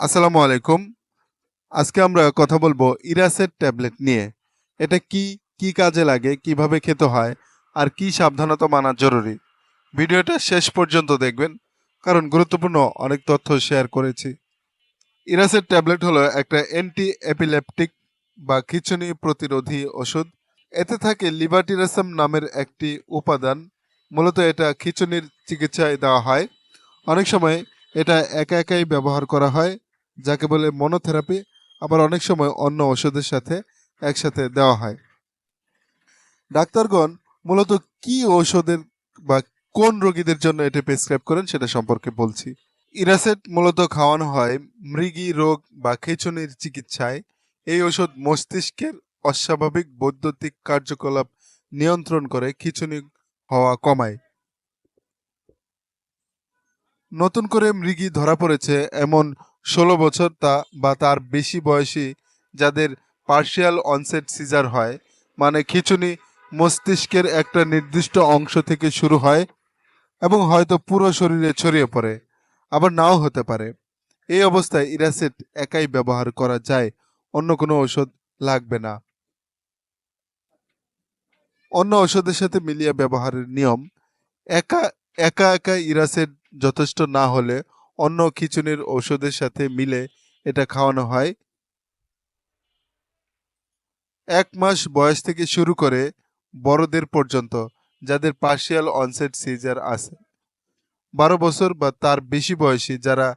আসসালামু আলাইকুম। আজকে আমরা কথা বলব ইরাসের ট্যাবলেট নিয়ে। এটা কি কি কাজে লাগে, কীভাবে খেতে হয়, আর কি সাবধানতা মানা জরুরি? ভিডিওটা শেষ পর্যন্ত দেখবেন, কারণ গুরুত্বপূর্ণ অনেক তথ্য শেয়ার করেছি। ইরাসের ট্যাবলেট হলো একটা অ্যান্টি এপিলেপটিক বা খিচুনি প্রতিরোধী ওষুধ। এতে থাকে লিবাটিরাসাম নামের একটি উপাদান। মূলত এটা খিচুনির চিকিৎসায় দেওয়া হয়। অনেক সময় এটা একা একাই ব্যবহার করা হয়। যাকে বলে মনোথেরাপি, আবার অনেক সময় অন্য ওষুধের সাথে একসাথে দেওয়া হয়। ডাক্তারগণ মূলত কি ঔষধের বা কোন রোগীদের জন্য এটা প্রেসক্রাইব করেন সেটা সম্পর্কে বলছি। ইরাসেট মূলত খাওয়ানো হয় মৃগী রোগ বা খিঁচুনির চিকিৎসায়। এই ওষুধ মস্তিষ্কের অস্বাভাবিক বৈদ্যুতিক কার্যকলাপ নিয়ন্ত্রণ করে, খিঁচুনি হওয়া কমায়। নতুন করে মৃগী ধরা পড়েছে এমন ষোলো বছর তা বা তার বেশি বয়সী যাদের পার্শিয়াল অনসেট সিজার হয় মানে খিঁচুনি মস্তিষ্কের একটা নির্দিষ্ট অংশ থেকে শুরু হয় এবং হয়তো পুরো শরীরে ছড়িয়ে পড়ে, আবার নাও হতে পারে। এই অবস্থায় ইরাসেট একাই ব্যবহার করা যায়, অন্য কোনো ওষুধ লাগবে না। অন্য ওষুধের সাথে মিলিয়ে ব্যবহারের নিয়ম, একা একা একা ইরাসেট যথেষ্ট না হলে অন্য খিচুনির ঔষধের সাথে মিলে এটা খাওয়ানো হয়। এক মাস বয়স থেকে শুরু করে বড়দের পর্যন্ত, যাদের পার্শিয়াল অনসেট সিজার আছে। বারো বছর বা তার বেশি বয়সী যারা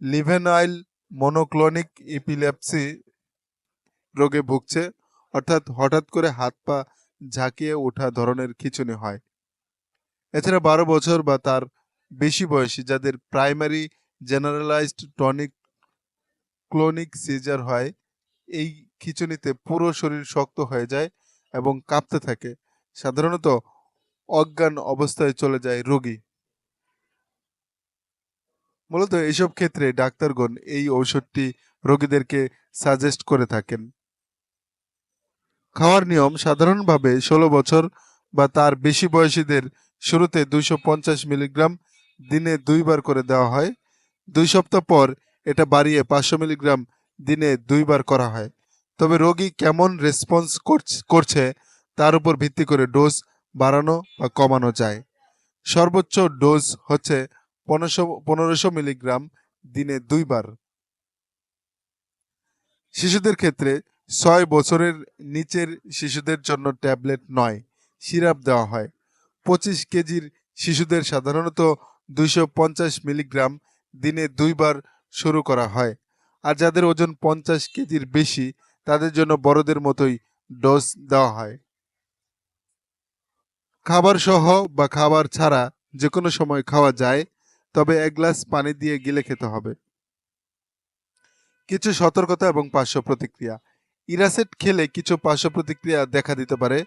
লিভেনাইল মনোক্লোনিক ইপিলেপসি রোগে ভুগছে, অর্থাৎ হঠাৎ করে হাত পা ঝাঁকিয়ে ওঠা ধরনের খিচুনি হয়। এছাড়া বারো বছর বা তার বেশি বয়সী যাদের primary generalized tonic clonic seizure হয়। এই খিচুনিতে পুরো শরীর শক্ত হয়ে যায় এবং কাঁপতে থাকে। সাধারণত অজ্ঞান অবস্থায় চলে যায় রোগী। মূলত এইসব ক্ষেত্রে ডাক্তারগণ এই ঔষধটি রোগীদেরকে সাজেস্ট করে থাকেন। খাওয়ার নিয়ম সাধারণভাবে ষোলো বছর বা তার বেশি বয়সীদের শুরুতে দুইশো পঞ্চাশ মিলিগ্রাম দিনে দুইবার করে দেওয়া হয়। দুই সপ্তাহ পর এটা বাড়িয়ে পাঁচশো মিলিগ্রাম দিনে দুইবার করা হয়। তবে রোগী কেমন রেসপন্স করছে তার উপর ভিত্তি করে ডোজ বাড়ানো বা কমানো যায়। সর্বোচ্চ ডোজ হচ্ছে পনেরোশো পনেরোশো মিলিগ্রাম দিনে দুইবার। শিশুদের ক্ষেত্রে ছয় বছরের নিচের শিশুদের জন্য ট্যাবলেট নয়, সিরাপ দেওয়া হয়। পঁচিশ কেজির শিশুদের সাধারণত দুইশো পঞ্চাশ মিলিগ্রাম দিনে দুইবার শুরু করা হয়। আর যাদের ওজন পঞ্চাশ কেজির বেশি, তাদের জন্য বড়দের মতোই ডোজ দেওয়া হয়। খাবার সহ বা খাবার ছাড়া যে কোনো সময় খাওয়া যায়, তবে এক গ্লাস পানি দিয়ে গিলে খেতে হবে। কিছু সতর্কতা এবং পার্শ্ব প্রতিক্রিয়া। ইরাসেট খেলে কিছু পার্শ্ব প্রতিক্রিয়া দেখা দিতে পারে।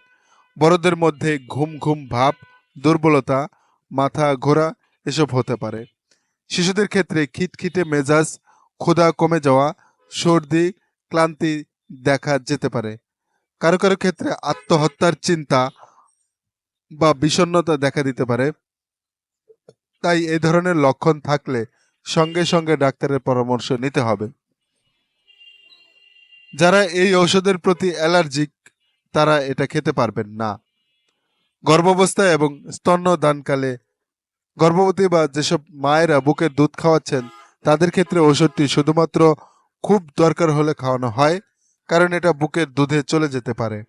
বড়দের মধ্যে ঘুম ঘুম ভাব, দুর্বলতা, মাথা ঘোরা এসব হতে পারে। শিশুদের ক্ষেত্রে খিটখিটে মেজাজ, ক্ষুধা কমে যাওয়া, সর্দি, ক্লান্তি দেখা যেতে পারে। কারও কারও ক্ষেত্রে আত্মহত্যার চিন্তা বা বিষণ্ণতা দেখা দিতে পারে। তাই এ ধরনের লক্ষণ থাকলে সঙ্গে সঙ্গে ডাক্তারের পরামর্শ নিতে হবে। যারা এই ঔষধের প্রতি অ্যালার্জিক, তারা এটা খেতে পারবেন না। গর্ভাবস্থায় এবং স্তন্যদানকালে গর্ভবতী বা যেসব মায়েরা বুকের দুধ খাওয়াচ্ছেন, তাদের ক্ষেত্রে ওষুধটি শুধুমাত্র খুব দরকার হলে খাওয়ানো হয়, কারণ এটা বুকের দুধে চলে যেতে পারে।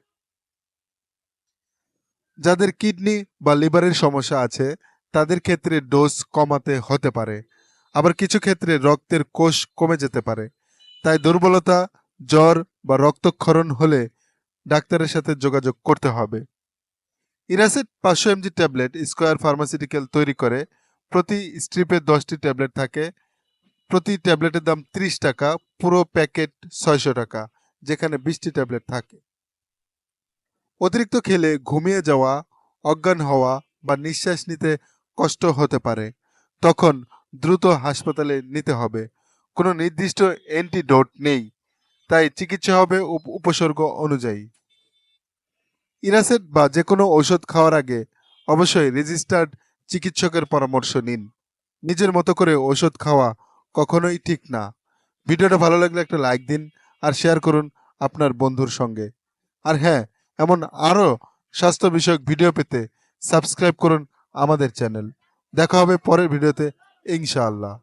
যাদের কিডনি বা লিভারের সমস্যা আছে, তাদের ক্ষেত্রে ডোজ কমাতে হতে পারে। আবার কিছু ক্ষেত্রে রক্তের কোষ কমে যেতে পারে। তাই দুর্বলতা, জ্বর বা রক্তক্ষরণ হলে ডাক্তারের সাথে যোগাযোগ করতে হবে। ইরাসেট পাঁচশো এমজি ট্যাবলেট স্কোয়ার ফার্মাসিউটিক্যাল তৈরি করে প্রতি স্ট্রিপে দশটি ট্যাবলেট থাকে। প্রতি ট্যাবলেটের দাম ত্রিশ টাকা, পুরো প্যাকেট ছয়শো টাকা, যেখানে বিশটি ট্যাবলেট থাকে। অতিরিক্ত খেলে ঘুমিয়ে যাওয়া, অজ্ঞান হওয়া বা নিঃশ্বাস নিতে কষ্ট হতে পারে। তখন দ্রুত হাসপাতালে নিতে হবে। কোনো নির্দিষ্ট অ্যান্টিডোট নেই, তাই চিকিৎসা হবে উপ- উপসর্গ অনুযায়ী। ইরাসেট বা যে কোনো ঔষধ খাওয়ার আগে অবশ্যই রেজিস্টার্ড চিকিৎসকের পরামর্শ নিন। নিজের মতো করে ঔষধ খাওয়া কখনোই ঠিক না। ভিডিওটা ভালো লাগলে একটা লাইক দিন আর শেয়ার করুন আপনার বন্ধুর সঙ্গে। আর হ্যাঁ এমন আরও স্বাস্থ্য বিষয়ক ভিডিও পেতে সাবস্ক্রাইব করুন আমাদের চ্যানেল। দেখা হবে পরের ভিডিওতে, ইনশাআল্লাহ।